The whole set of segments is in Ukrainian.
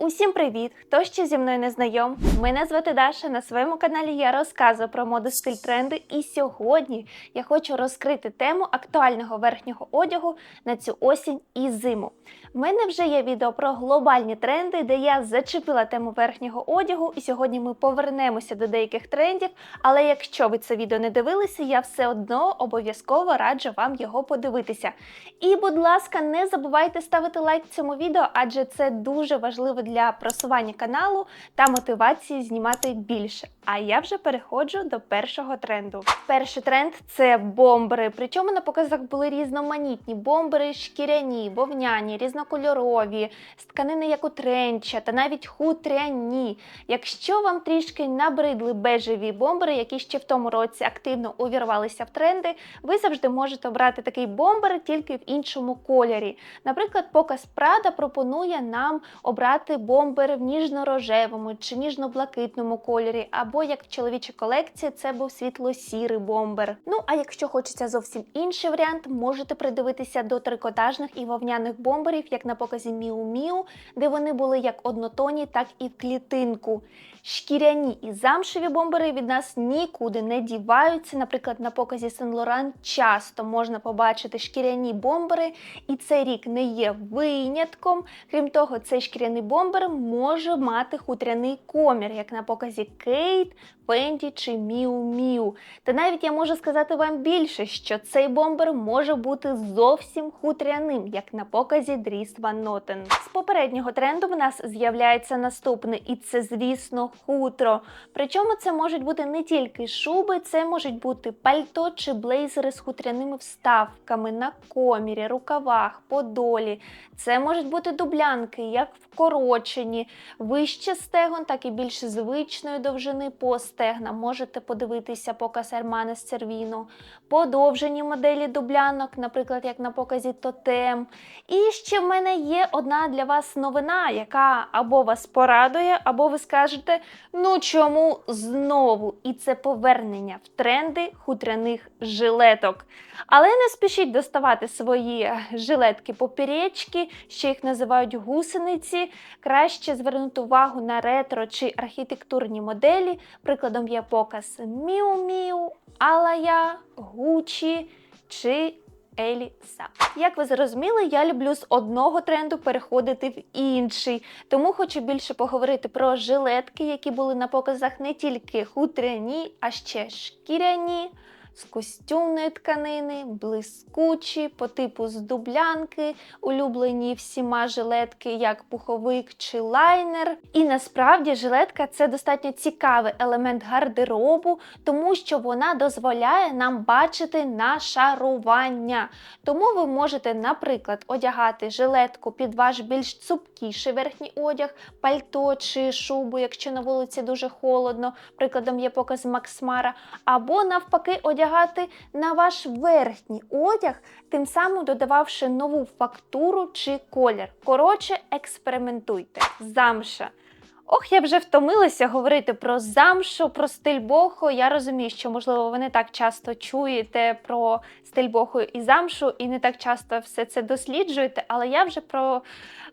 Усім привіт! Хто ще зі мною не знайом? Мене звати Даша. На своєму каналі я розказую про моду стиль тренди. І сьогодні я хочу розкрити тему актуального верхнього одягу на цю осінь і зиму. В мене вже є відео про глобальні тренди, де я зачепила тему верхнього одягу, і сьогодні ми повернемося до деяких трендів. Але якщо ви це відео не дивилися, я все одно обов'язково раджу вам його подивитися. І, будь ласка, не забувайте ставити лайк цьому відео, адже це дуже важливо для просування каналу та мотивації знімати більше. А я вже переходжу до першого тренду. Перший тренд це бомбери. Причому на показах були різноманітні бомбери, шкіряні, вовняні, різнокольорові, з тканини як у тренча та навіть хутряні. Якщо вам трішки набридли бежеві бомбери, які ще в тому році активно увірвалися в тренди, ви завжди можете обрати такий бомбер тільки в іншому кольорі. Наприклад, показ Прада пропонує нам обрати бомбер в ніжно-рожевому чи ніжно-блакитному кольорі, або як в чоловічій колекції це був світло-сірий бомбер. Ну а якщо хочеться зовсім інший варіант, можете придивитися до трикотажних і вовняних бомберів, як на показі Міу Міу, де вони були як однотонні, так і в клітинку. Шкіряні і замшеві бомбери від нас нікуди не діваються. Наприклад, на показі Сен Лоран часто можна побачити шкіряні бомбери, і цей рік не є винятком. Крім того, цей шкіряний бомбер може мати хутряний комір, як на показі Кейт, Фенді чи Міу Міу. Та навіть я можу сказати вам більше, що цей бомбер може бути зовсім хутряним, як на показі Дріс Ван Нотен. З попереднього тренду в нас з'являється наступний, і це, звісно, хутро. Причому це можуть бути не тільки шуби, це можуть бути пальто чи блейзери з хутряними вставками на комірі, рукавах, подолі. Це можуть бути дублянки, як вкорочені, вище стегон, так і більш звичної довжини по стегна. Можете подивитися показ Hermanes Cervino, подовжені моделі дублянок, наприклад, як на показі Тотем. І ще в мене є одна для вас новина, яка або вас порадує, або ви скажете, ну чому знову? І це повернення в тренди хутряних жилеток. Але не спішіть доставати свої жилетки поперечки, ще їх називають гусениці. Краще звернути увагу на ретро чи архітектурні моделі. Прикладом є показ Міу Міу, Алая, Гучі чи Еліса. Як ви зрозуміли, я люблю з одного тренду переходити в інший. Тому хочу більше поговорити про жилетки, які були на показах не тільки хутряні, а ще шкіряні. З костюмної тканини, блискучі, по типу з дублянки, улюблені всіма жилетки, як пуховик чи лайнер. І насправді жилетка це достатньо цікавий елемент гардеробу, тому що вона дозволяє нам бачити нашарування. Тому ви можете, наприклад, одягати жилетку під ваш більш цупкіший верхній одяг, пальто чи шубу, якщо на вулиці дуже холодно. Прикладом є показ Максмара, або навпаки, одягати на ваш верхній одяг, тим самим додававши нову фактуру чи колір. Коротше, експериментуйте. Замша. Ох, я вже втомилася говорити про замшу, про стиль боху. Я розумію, що, можливо, ви не так часто чуєте про стиль боху і замшу, і не так часто все це досліджуєте, але я вже про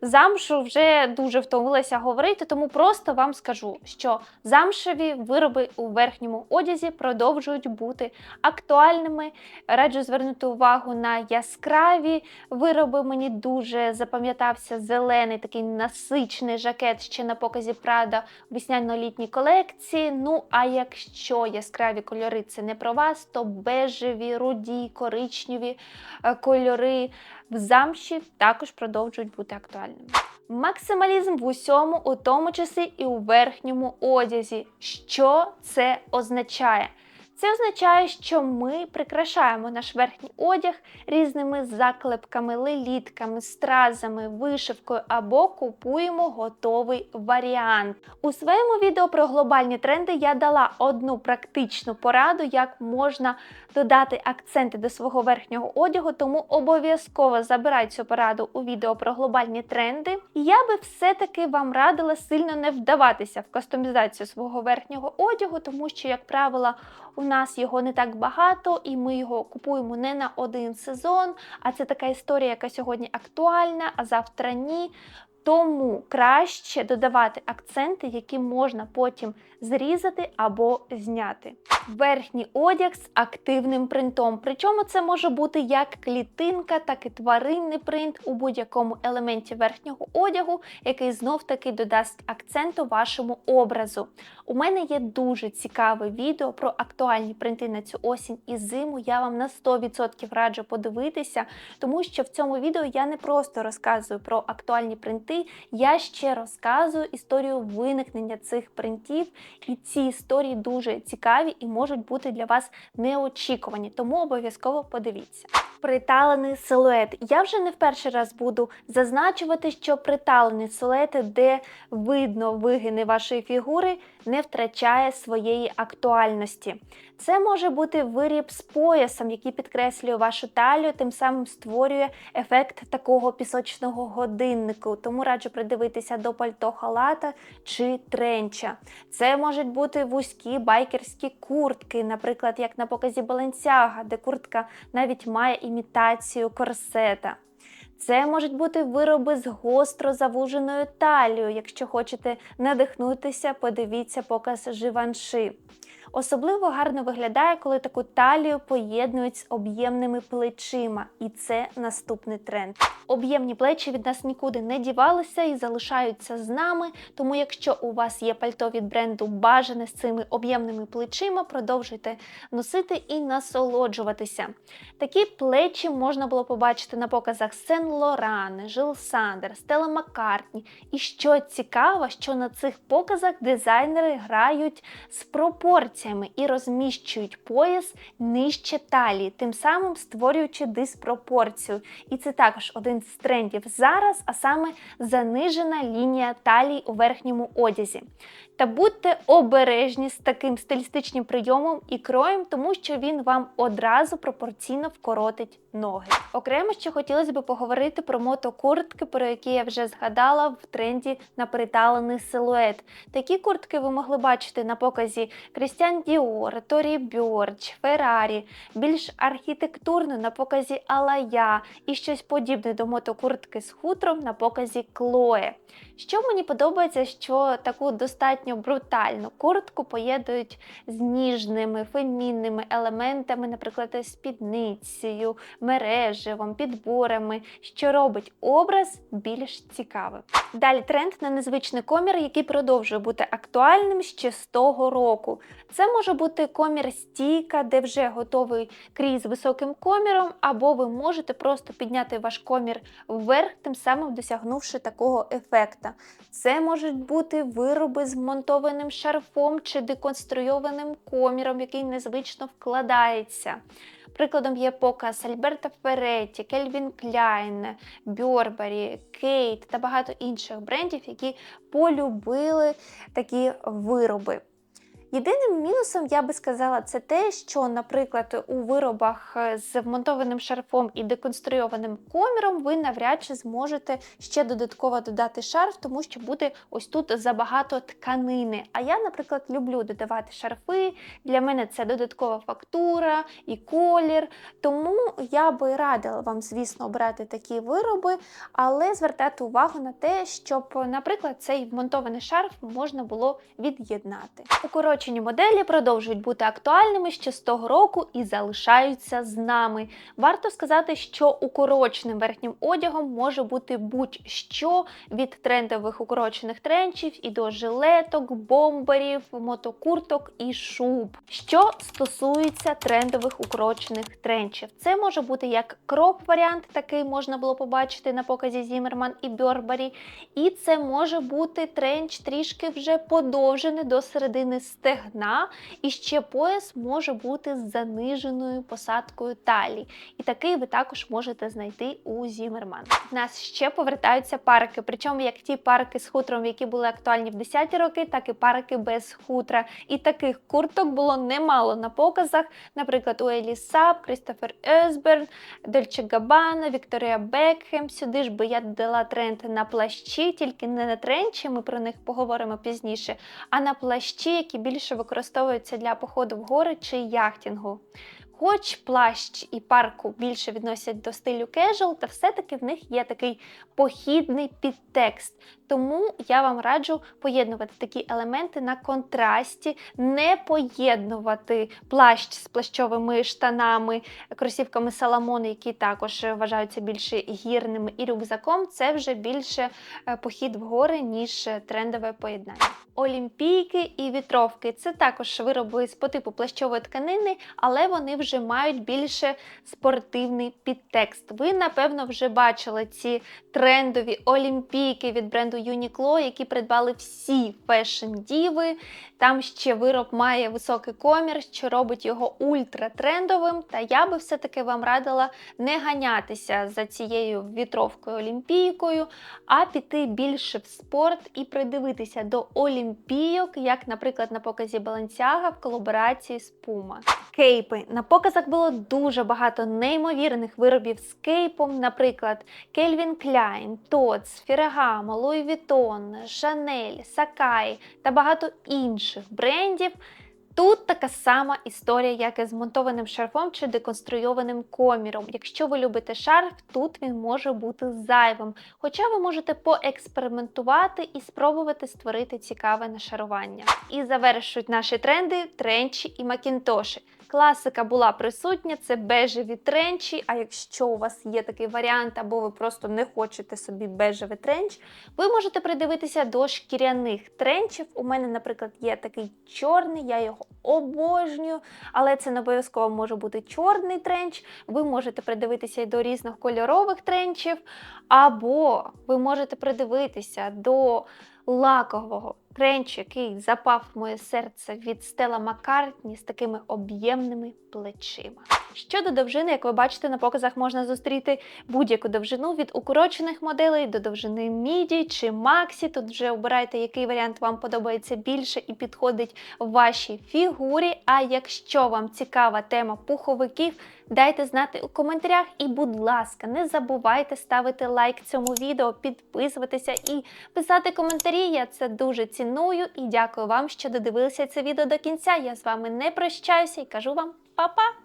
замшу вже дуже втомилася говорити, тому просто вам скажу, що замшеві вироби у верхньому одязі продовжують бути актуальними. Раджу звернути увагу на яскраві вироби. Мені дуже запам'ятався зелений такий насичений жакет ще на показі Прада весняно-літній колекції. Ну, а якщо яскраві кольори це не про вас, то бежеві, руді, коричневі е, кольори в замші також продовжують бути актуальними. Максималізм в усьому, у тому числі і у верхньому одязі. Що це означає? Це означає, що ми прикрашаємо наш верхній одяг різними заклепками, лелітками, стразами, вишивкою або купуємо готовий варіант. У своєму відео про глобальні тренди я дала одну практичну пораду, як можна додати акценти до свого верхнього одягу, тому обов'язково забирай цю пораду у відео про глобальні тренди. Я би все-таки вам радила сильно не вдаватися в кастомізацію свого верхнього одягу, тому що, як правило, у нас його не так багато, і ми його купуємо не на один сезон. А це така історія, яка сьогодні актуальна, а завтра ні. Тому краще додавати акценти, які можна потім зрізати або зняти. Верхній одяг з активним принтом. Причому це може бути як клітинка, так і тваринний принт у будь-якому елементі верхнього одягу, який знов-таки додасть акценту вашому образу. У мене є дуже цікаве відео про актуальні принти на цю осінь і зиму. Я вам на 100% раджу подивитися, тому що в цьому відео я не просто розказую про актуальні принти, я ще розказую історію виникнення цих принтів, і ці історії дуже цікаві і можуть бути для вас неочікувані, тому обов'язково подивіться. Приталений силует. Я вже не в перший раз буду зазначувати, що приталений силует, де видно вигини вашої фігури, не втрачає своєї актуальності. Це може бути виріб з поясом, який підкреслює вашу талію, тим самим створює ефект такого пісочного годиннику. Тому раджу придивитися до пальто халата чи тренча. Це можуть бути вузькі байкерські куртки, наприклад, як на показі Баленсяга, де куртка навіть має імітацію корсета. Це можуть бути вироби з гостро завуженою талією. Якщо хочете надихнутися, подивіться показ Живанши. Особливо гарно виглядає, коли таку талію поєднують з об'ємними плечима, і це наступний тренд. Об'ємні плечі від нас нікуди не дівалися і залишаються з нами. Тому, якщо у вас є пальто від бренду бажане з цими об'ємними плечима, продовжуйте носити і насолоджуватися. Такі плечі можна було побачити на показах Сен Лоран, Жил Сандер, Стела Маккартні. І що цікаво, що на цих показах дизайнери грають з пропорціями і розміщують пояс нижче талії, тим самим створюючи диспропорцію. І це також один з трендів зараз, а саме занижена лінія талії у верхньому одязі. Та будьте обережні з таким стилістичним прийомом і кроєм, тому що він вам одразу пропорційно вкоротить ноги. Окремо ще хотілося б поговорити про мотокуртки, про які я вже згадала в тренді на приталений силует. Такі куртки ви могли бачити на показі Крістіан Діор, Торі Бьорч, Феррарі, більш архітектурно на показі Алая і щось подібне до мотокуртки з хутром на показі Клое. Що мені подобається, що таку достатньо брутальну куртку поєднують з ніжними фемінними елементами, наприклад, спідницею, мереживом, підборами, що робить образ більш цікавим. Далі тренд на незвичний комір, який продовжує бути актуальним ще з того року. Це може бути комір стійка, де вже готовий крій високим коміром, або ви можете просто підняти ваш комір вверх, тим самим досягнувши такого ефекта. Це можуть бути вироби з вмонтованим шарфом чи деконструйованим коміром, який незвично вкладається. Прикладом є показ Альберта Феретті, Кельвін Кляйн, Бьорбарі, Кейт та багато інших брендів, які полюбили такі вироби. Єдиним мінусом я би сказала, це те, що, наприклад, у виробах з вмонтованим шарфом і деконструйованим коміром ви навряд чи зможете ще додатково додати шарф, тому що буде ось тут забагато тканини. А я, наприклад, люблю додавати шарфи. Для мене це додаткова фактура і колір. Тому я би радила вам, звісно, обрати такі вироби, але звертати увагу на те, щоб, наприклад, цей вмонтований шарф можна було від'єднати. Укорочені моделі продовжують бути актуальними ще з того року і залишаються з нами. Варто сказати, що укороченим верхнім одягом може бути будь-що від трендових укорочених тренчів і до жилеток, бомберів, мотокурток і шуб. Що стосується трендових укорочених тренчів, це може бути як кроп-варіант, такий можна було побачити на показі Зімерман і Бьорбарі. І це може бути тренч трішки вже подовжений до середини стегна, і ще пояс може бути з заниженою посадкою талії. І такий ви також можете знайти у Зімерман. В нас ще повертаються парки, причому як ті парки з хутром, які були актуальні в 10-ті роки, так і парки без хутра. І таких курток було немало на показах, наприклад, у Елі Сап, Крістофер Есберн, Дольче Габана, Вікторія Бекхем. Сюди ж би я додала тренд на плащі, тільки не на тренчі, ми про них поговоримо пізніше, а на плащі, які більше використовуються для походу в гори чи яхтінгу. Хоч плащ і парку більше відносять до стилю кежуал, та все-таки в них є такий похідний підтекст. Тому я вам раджу поєднувати такі елементи на контрасті, не поєднувати плащ з плащовими штанами, кросівками Саламон, які також вважаються більше гірними, і рюкзаком. Це вже більше е, похід в гори, ніж трендове поєднання. Олімпійки і вітровки це також вироби з по типу плащової тканини, але вони вже мають більше спортивний підтекст. Ви, напевно, вже бачили ці трендові олімпійки від бренду Uniqlo, які придбали всі фешн-діви. Там ще вироб має високий комір, що робить його ультратрендовим. Та я би все-таки вам радила не ганятися за цією вітровкою олімпійкою, а піти більше в спорт і придивитися до олімпійок, як, наприклад, на показі Balenciaga в колаборації з Puma. Кейпи. На показах було дуже багато неймовірних виробів з кейпом, наприклад, Кельвін Кляйн, Тоц, Ferragamo, Луї Вітон, Шанель, Сакай та багато інших брендів. Тут така сама історія, як і з монтованим шарфом чи деконструйованим коміром. Якщо ви любите шарф, тут він може бути зайвим. Хоча ви можете поекспериментувати і спробувати створити цікаве нашарування. І завершують наші тренди тренчі і макінтоші. Класика була присутня, це бежеві тренчі. А якщо у вас є такий варіант, або ви просто не хочете собі бежевий тренч, ви можете придивитися до шкіряних тренчів. У мене, наприклад, є такий чорний, я його обожнюю, але це не обов'язково може бути чорний тренч. Ви можете придивитися і до різних кольорових тренчів, або ви можете придивитися до лакового тренчу, який запав в моє серце від Стела Маккартні з такими об'ємними плечима. Щодо довжини, як ви бачите, на показах можна зустріти будь-яку довжину від укорочених моделей до довжини міді чи максі. Тут вже обирайте, який варіант вам подобається більше і підходить вашій фігурі. А якщо вам цікава тема пуховиків, дайте знати у коментарях. І, будь ласка, не забувайте ставити лайк цьому відео, підписуватися і писати коментарі. Я це дуже ціную і дякую вам, що додивилися це відео до кінця. Я з вами не прощаюся і кажу вам па-па!